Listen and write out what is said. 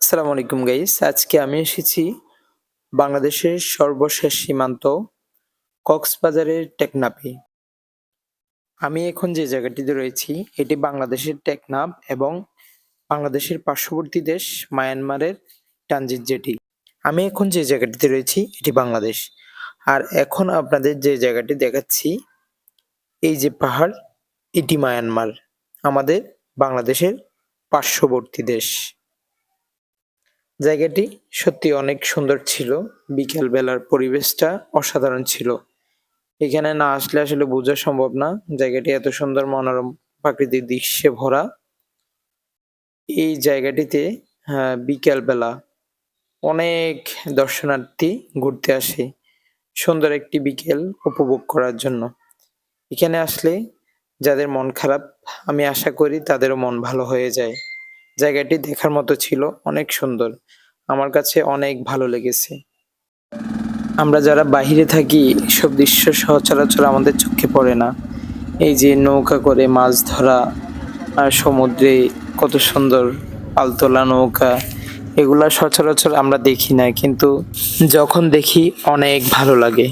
আসসালামু আলাইকুম গাইস আজকে আমি এসেছি বাংলাদেশের সর্বশেষ সীমান্ত কক্সবাজারের টেকনাফে। আমি এখন যে জায়গাটিতে রয়েছি, এটি বাংলাদেশের টেকনাফ এবং বাংলাদেশের পার্শ্ববর্তী দেশ মায়ানমারের ট্রানজিট জেটি। আমি এখন যে জায়গাটিতে রয়েছি, এটি বাংলাদেশ। আর এখন আপনাদের যে জায়গাটি দেখাচ্ছি, এই যে পাহাড়, এটি মায়ানমার, আমাদের বাংলাদেশের পার্শ্ববর্তী দেশ। জায়গাটি সত্যি অনেক সুন্দর ছিল। বিকেল বেলার পরিবেশটা অসাধারণ ছিল। এখানে না আসলে আসলে বোঝা সম্ভব না জায়গাটি এত সুন্দর মনোরম প্রাকৃতিক দৃশ্যে ভরা। এই জায়গাটিতে হ্যাঁ, বিকেল বেলা অনেক দর্শনার্থী ঘুরতে আসে সুন্দর একটি বিকেল উপভোগ করার জন্য। এখানে আসলে যাদের মন খারাপ আমি আশা করি তাদেরও মন ভালো হয়ে যায়। জায়গাটি দেখার মতো ছিল। অনেক সুন্দর। আমার কাছে অনেক ভালো লেগেছে। আমরা যারা বাইরে থাকি, এসব দৃশ্য সচরাচর আমাদের চোখে পড়ে না। এই যে নৌকা করে মাছ ধরা আর সমুদ্রে কত সুন্দর পালতোলা নৌকা, এগুলা সচরাচর আমরা দেখি না। কিন্তু যখন দেখি, অনেক ভালো লাগে।